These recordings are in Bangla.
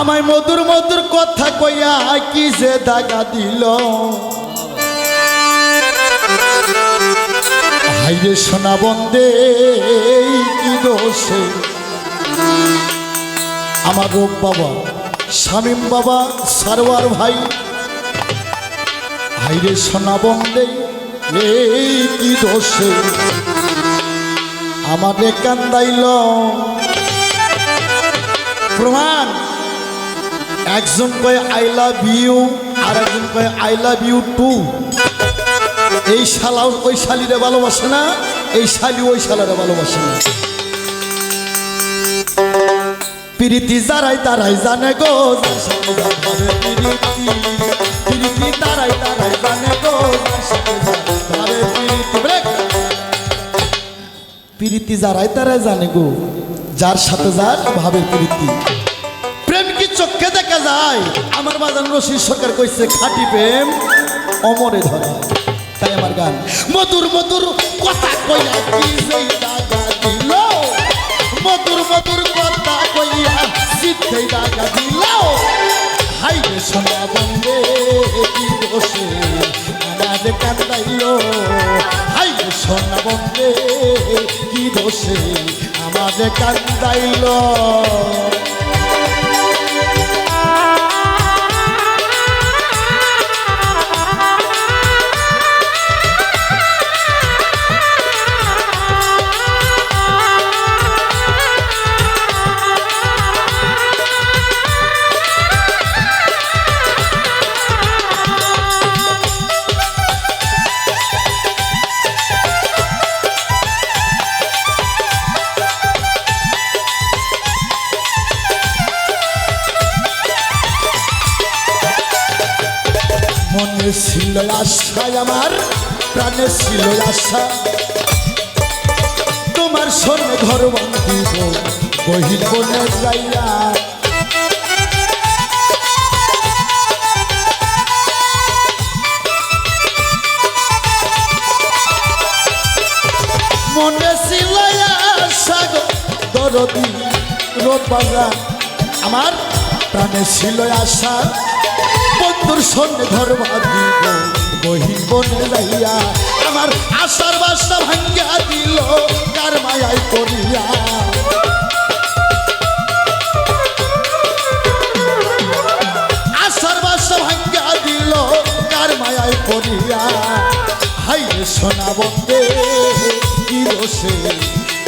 আমায় মধুর মধুর কথা কইয়া কি যে দাগা দিল? হাইরে সোনা বন্দে কি দোষে? আমার বাবা, শামীম বাবা, সারোয়ার ভাই। হাইরে সোনা বন্দে, এই কি দোষে? আমারে কান্দাইল। একজন কয় আই লাভ ইউ আর একজন কয় আই লাভ ইউ টু এই শালাও ওই শালিরে ভালোবাসে না, এই শালি ওই শালারে ভালোবাসে না। প্রীতি যারাই তারাই জানে গো প্রীতি যারাই তারাই জানে গো, যার সাথে যার ভাবে প্রীতি। যায়। আমার বাজান রশিদ সরকার কইছে, খাঁটি প্রেম অমরে ধরা। তাই আমার গান। মধুর মধুর কথা কইয়া কি যেই দাগা দিল? মধুর মধুর কথা কইয়া সিদ্ধেই দাগা দিল? হাই রে সোনা বন্দে কি দোষে আমার কান্দাইল। হাই রে সোনা বন্দে কি দোষে আমার কান্দাইল। মনে ছিল আশা আমার, প্রাণে ছিল আশা। তোমার সঙ্গে ঘর বান্ধিব বহির বনে যাইয়া। আমার প্রাণে ছিল আশা। বন্ধুর সঙ্গে ঘর বাঁধিব বহির বনে যাইয়া আমার আশার বাসা ভাঙ্গা দিল কার মায়াই করিয়া আশার বাসা ভাঙ্গা দিল কার মায়াই করিয়া হাই সোনা বন্দে কি দোষে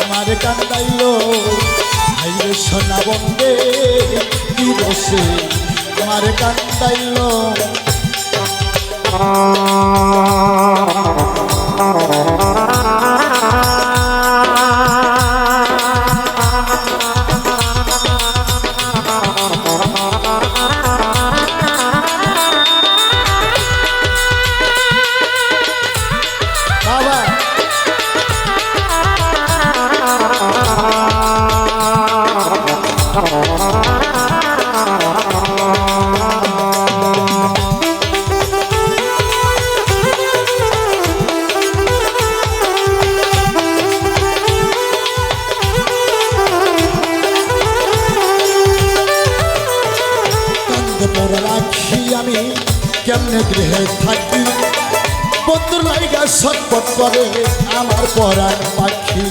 আমার কান্দাইল। হাই সোনা বন্দে কি দোষে আমার কান্দাইল। বাবা কেমনে গৃহে থাকি। বন্ধুর লাইগা ছটপট করে আমার পরাণ পাখি।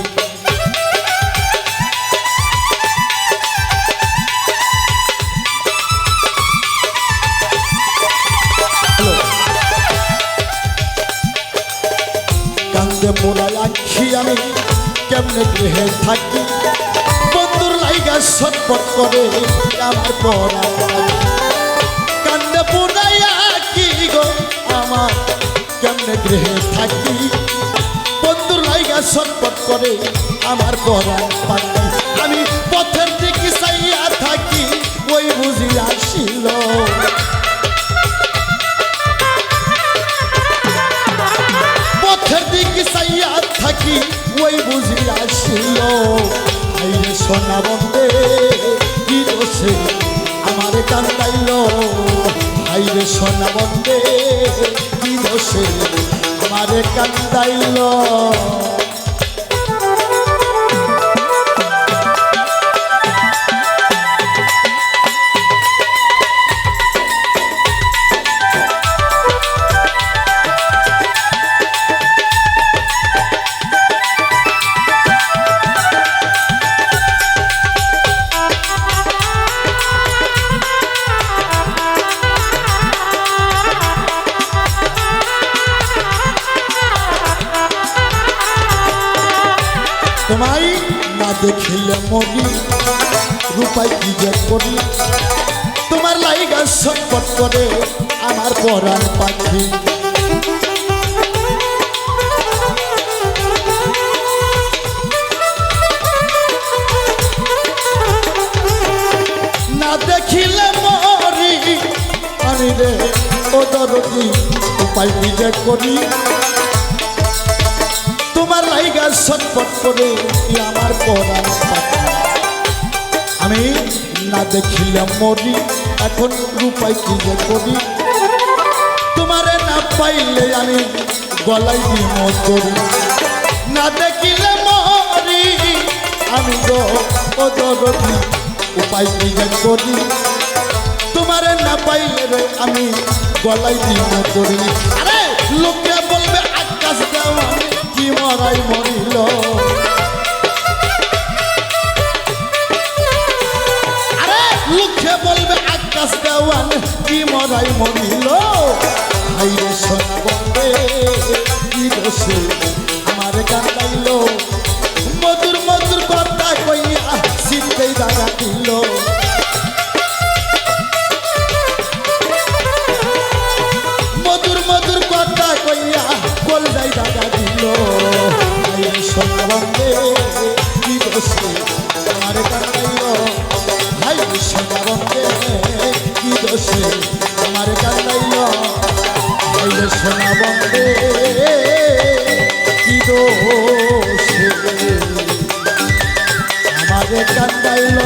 কান্দে মোড়া রাখি আমি, কেমনে গৃহে থাকি? বন্ধুর লাইগা ছটপট করে আমার পরাণ পাখি। আমার কেমনে গৃহে থাকি? বন্ধুর লাইগা ছটপট করে আমার পরাণ পাখি আমি পথের দিকে চাইয়া থাকি, ওই বুঝি আসিল। পথের দিকে চাইয়া থাকি, ওই বুঝি আসিল। সোনা বন্দে কি দোষে আমার কান্দাইল? আইরে সোনা বন্দে দিবসে আমারে কান্দাইল। দেখিলে মরি, রূপাই কি যে করি? তোমার লাইগা সংকট করে আমার পরাণ পাখি। না দেখিলে মরি আমি রে ও দরদি, উপায় কি যে করি? লাইগা ছটপট করে আমার পরাণ পাখি আমি না দেখিলাম মরি, এখন রূপাই কি যে করি? তোমারে না পাইলে আমি গলাই বিম করি না দেখিলে মরি, আমি গো ও দরদি উপায় কি যে করি? তোমারে না পাইলে রে আমি গলাই বিম করি আরে লোকে বলবে, আকাশ দেওয়া মরাই মরিল। বলবে আকাশ দেওয়ান কি মরাই মরিল? আমার গান হাই সোনাবন্দে কি দোষে আমার কান্দাইল